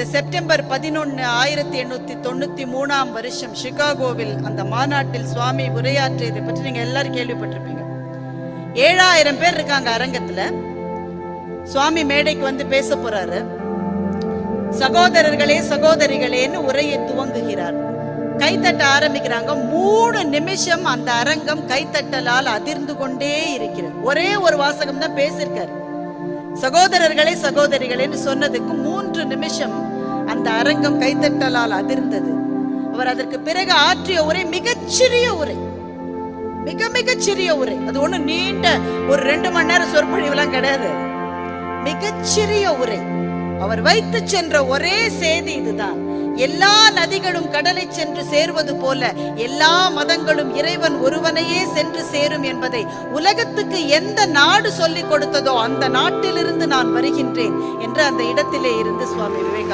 இந்த செப்டம்பர் பதினொன்று ஆயிரத்தி எண்ணூத்தி தொண்ணூத்தி மூணாம் வருஷம் சிகாகோவில் அந்த மாநாட்டில் சுவாமி உரையாற்றியதை பற்றி நீங்க எல்லாரும் கேள்விப்பட்டிருப்பீங்க. ஏழாயிரம் பேர் இருக்காங்க அரங்கத்துல. சுவாமி மேடைக்கு வந்து பேச போறாரு. சகோதரர்களே சகோதரிகளேன்னு உரையை துவங்குகிறார். கைத்தட்ட ஆரம்பிக்கிறாங்க. மூணு நிமிஷம் அந்த அரங்கம் கைத்தட்டலால் அதிர்ந்து கொண்டே இருக்கிறது. ஒரே ஒரு வாசகம் தான் பேசியிருக்காரு. சகோதரர்களே சகோதரிகளேன்னு சொன்னதுக்கு மூன்று நிமிஷம் அந்த அரங்கம் கைத்தட்டலால் அதிர்ந்தது. அவர் அதற்கு பிறகு ஆற்றிய உரை மிகச்சிறிய உரை. மிக மிகச் சிறிய உரை. அது ஒண்ணு நீண்ட ஒரு ரெண்டு மணி நேரம் சொற்பொழிவுலாம் கிடையாது. மிகச்சிறிய உரை. அவர் வைத்து சென்ற ஒரே செய்தி இதுதான். எல்லா நதிகளும் கடலை சென்று சேர்வது போல எல்லா மதங்களும் இறைவன் ஒருவனையே சென்று சேரும் என்பதை உலகத்துக்கு எந்த நாடு சொல்லிக் கொடுத்ததோ அந்த நாட்டிலிருந்து நான் வருகின்றேன் என்று அந்த இடத்திலே இருந்து சுவாமி விவேகானந்தர்